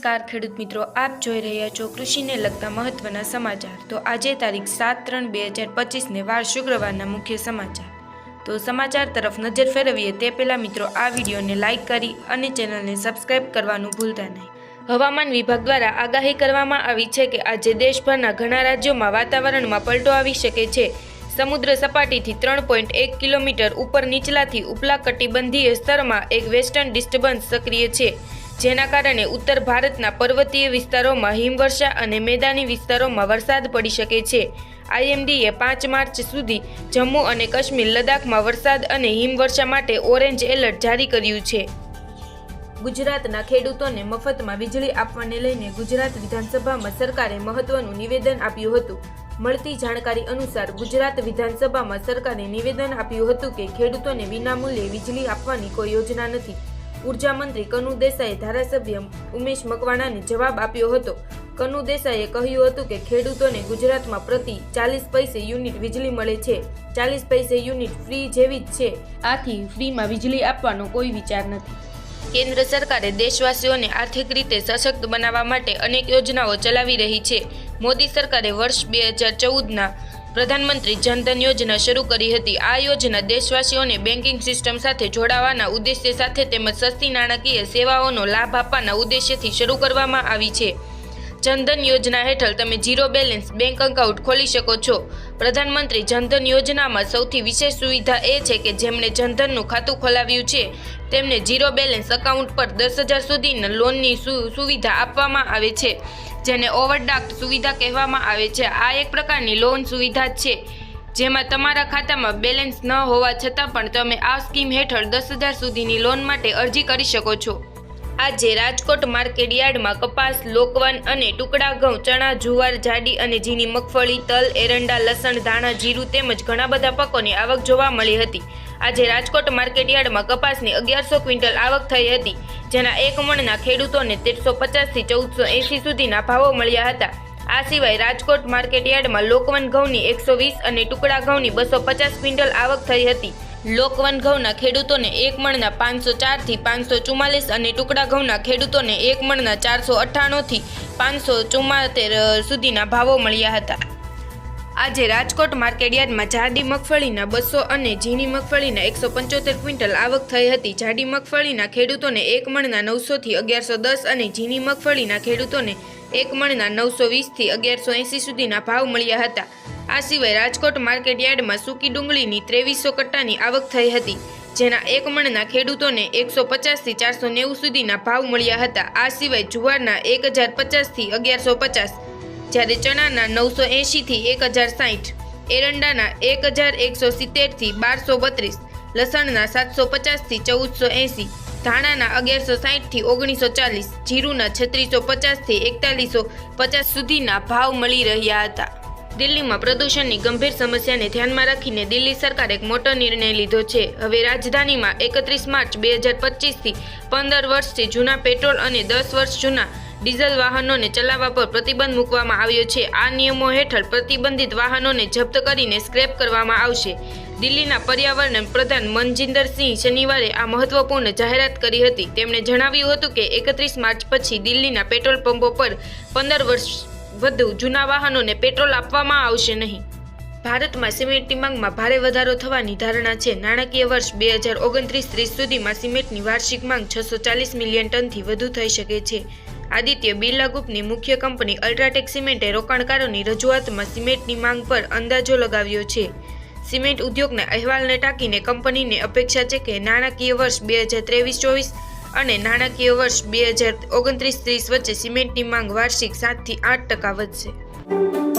નમસ્કાર, ખેડૂત મિત્રો. આપ જોઈ રહ્યા છો કૃષિને લગતા મહત્વના સમાચાર. તો આજે તારીખ સાત ત્રણ બે હજાર પચીસને વાર શુક્રવારના મુખ્ય સમાચાર. તો સમાચાર તરફ નજર ફેરવીએ તે પહેલાં મિત્રો, આ વિડીયોને લાઇક કરી અને ચેનલને સબસ્ક્રાઇબ કરવાનું ભૂલતા નહીં. હવામાન વિભાગ દ્વારા આગાહી કરવામાં આવી છે કે આજે દેશભરના ઘણા રાજ્યોમાં વાતાવરણમાં પલટો આવી શકે છે. સમુદ્ર સપાટીથી ત્રણ પોઈન્ટ એક કિલોમીટર ઉપર નીચલાથી ઉપલા કટિબંધીય સ્તરમાં એક વેસ્ટર્ન ડિસ્ટર્બન્સ સક્રિય છે. જેના કારણે ઉત્તર ભારતના પર્વતીય વિસ્તારોમાં હિમવર્ષા અને મેદાની વિસ્તારોમાં વરસાદ પડી શકે છે. આઈએમડીએ પાંચ માર્ચ સુધી જમ્મુ અને કાશ્મીર લદ્દાખમાં વરસાદ અને હિમવર્ષા માટે ઓરેન્જ એલર્ટ જારી કર્યું છે. ગુજરાતના ખેડૂતોને મફતમાં વીજળી આપવાને લઈને ગુજરાત વિધાનસભામાં સરકારે મહત્વનું નિવેદન આપ્યું હતું. મળતી જાણકારી અનુસાર ગુજરાત વિધાનસભામાં સરકારે નિવેદન આપ્યું હતું કે ખેડૂતોને વિનામૂલ્યે વીજળી આપવાની કોઈ યોજના નથી. ઊર્જા મંત્રી કનુ દેસાઈએ ધારાસભ્ય ઉમેશ મકવાણાને જવાબ આપ્યો હતો. કનુ દેસાઈએ કહ્યું હતું કે ખેડૂતોને ગુજરાતમાં પ્રતિ ચાલીસ પૈસે યુનિટ વીજળી મળે છે. ચાલીસ પૈસે યુનિટ ફ્રી જેવી જ છે. આથી ફ્રીમાં વીજળી આપવાનો કોઈ વિચાર નથી. કેન્દ્ર સરકારે દેશવાસીઓને આર્થિક રીતે સશક્ત બનાવવા માટે અનેક યોજનાઓ ચલાવી રહી છે. મોદી સરકારે વર્ષ બે હજાર ચૌદના પ્રધાનમંત્રી જનધન યોજના શરૂ કરી હતી. આ યોજના દેશવાસીઓને બેન્કિંગ સિસ્ટમ સાથે જોડાવાના ઉદ્દેશ્ય સાથે તેમજ સસ્તી નાણાકીય સેવાઓનો લાભ આપવાના ઉદ્દેશ્યથી શરૂ કરવામાં આવી છે. જનધન યોજના હેઠળ તમે ઝીરો બેલેન્સ બેંક એકાઉન્ટ ખોલી શકો છો. પ્રધાનમંત્રી જનધન યોજનામાં સૌથી વિશેષ સુવિધા એ છે કે જેમણે જનધનનું ખાતું ખોલાવ્યું છે. તેમને ઝીરો બેલેન્સ એકાઉન્ટ પર દસ હજાર સુધીના લોનની સુવિધા આપવામાં આવે છે, જેને ઓવરડ્રાફ્ટ સુવિધા કહેવામાં આવે છે. આ એક પ્રકારની લોન સુવિધા છે, જેમાં તમારા ખાતામાં બેલેન્સ ન હોવા છતાં પણ તમે આ સ્કીમ હેઠળ દસ હજાર સુધીની લોન માટે અરજી કરી શકો છો. આજે રાજકોટ માર્કેટ યાર્ડમાં કપાસ, લોકવન અને ટુકડા, ઘઉં, ચણા, જુવાર, જાડી અને ઝીની મગફળી, તલ, એરંડા, લસણ, ધાણા, જીરું તેમજ ઘણા બધા પાકોની આવક જોવા મળી હતી. આજે રાજકોટ માર્કેટ યાર્ડમાં કપાસની અગિયારસો ક્વિન્ટલ આવક થઈ હતી, જેના એક મણના ખેડૂતોને તેરસો પચાસથી ચૌદસો એંસી સુધીના ભાવો મળ્યા હતા. આ સિવાય રાજકોટ માર્કેટયાર્ડમાં લોકવન ઘઉંની એકસો વીસ અને ટુકડા ઘઉંની બસો પચાસ ક્વિન્ટલ આવક થઈ હતી. લોકવન ઘઉંના ખેડૂતોને એક મણના પાંચસો ચારથી પાંચસો ચુમ્માલીસ અને ટુકડા ઘઉંના ખેડૂતોને એક મણના ચારસો અઠ્ઠાણુંથી પાંચસો ચુમ્માતેર સુધીના ભાવો મળ્યા હતા. આજે રાજકોટ માર્કેટયાર્ડમાં જાડી મગફળીના બસો અને ઝીણી મગફળીના એકસો પંચોતેર ક્વિન્ટલ આવક થઈ હતી. જાડી મગફળીના ખેડૂતોને એક મણના નવસોથી અગિયારસો દસ અને ઝીણી મગફળીના ખેડૂતોને એક મણના નવસો વીસથી અગિયારસો એંસી સુધીના ભાવ મળ્યા હતા. આ સિવાય રાજકોટ માર્કેટયાર્ડમાં સૂકી ડુંગળીની ત્રેવીસો કટ્ટાની આવક થઈ હતી, જેના એક મણના ખેડૂતોને એકસો પચાસથી ચારસો નેવું સુધીના ભાવ મળ્યા હતા. આ સિવાય જુવારના એક હજાર પચાસથી અગિયારસો પચાસ જ્યારે ચણાના નવસો એંશીથી એક હજાર સાઠ એરંડાના એક હજાર એકસો સિત્તેરથી બારસો બત્રીસ, લસણના સાતસો પચાસથી ચૌદસો એંસી ધાણાના અગિયારસો સાઠથી ઓગણીસો ચાલીસ, જીરુના છત્રીસો પચાસથી એકતાલીસો પચાસ સુધીના ભાવ મળી રહ્યા હતા. દિલ્હીમાં પ્રદૂષણની ગંભીર સમસ્યાને ધ્યાનમાં રાખીને દિલ્હી સરકારે એક મોટો નિર્ણય લીધો છે. હવે રાજધાનીમાં એકત્રીસ માર્ચ બે હજાર પચીસથી પંદર વર્ષથી જૂના પેટ્રોલ અને દસ વર્ષ જૂના ડીઝલ વાહનોને ચલાવવા પર પ્રતિબંધ મૂકવામાં આવ્યો છે. આ નિયમો હેઠળ પ્રતિબંધિત વાહનોને જપ્ત કરીને સ્ક્રેપ કરવામાં આવશે. દિલ્હીના પર્યાવરણ પ્રધાન મનજિંદરસિંહ શનિવારે આ મહત્વપૂર્ણ જાહેરાત કરી હતી. તેમણે જણાવ્યું હતું કે એકત્રીસ માર્ચ પછી દિલ્હીના પેટ્રોલ પંપો પર પંદર વર્ષ વધુ જૂના વાહનોને પેટ્રોલ આપવામાં આવશે નહીં. ભારતમાં સિમેન્ટની માંગમાં ભારે વધારો થવાની ધારણા છે. નાણાકીય વર્ષ બે હજાર ઓગણત્રીસ ત્રીસ સુધીમાં સિમેન્ટની વાર્ષિક માંગ છસો ચાલીસ મિલિયન ટનથી વધુ થઈ શકે છે. આદિત્ય બિરલા ગ્રુપની મુખ્ય કંપની અલ્ટ્રાટેક સિમેન્ટે રોકાણકારોની રજૂઆતમાં સિમેન્ટની માંગ પર અંદાજો લગાવ્યો છે. સિમેન્ટ ઉદ્યોગના અહેવાલને ટાંકીને કંપનીને અપેક્ષા છે કે નાણાકીય વર્ષ બે હજાર ત્રેવીસ ચોવીસ અને નાણાકીય વર્ષ બે હજાર ઓગણત્રીસ ત્રીસ વચ્ચે સિમેન્ટની માંગ વાર્ષિક સાતથી આઠ ટકા વધશે.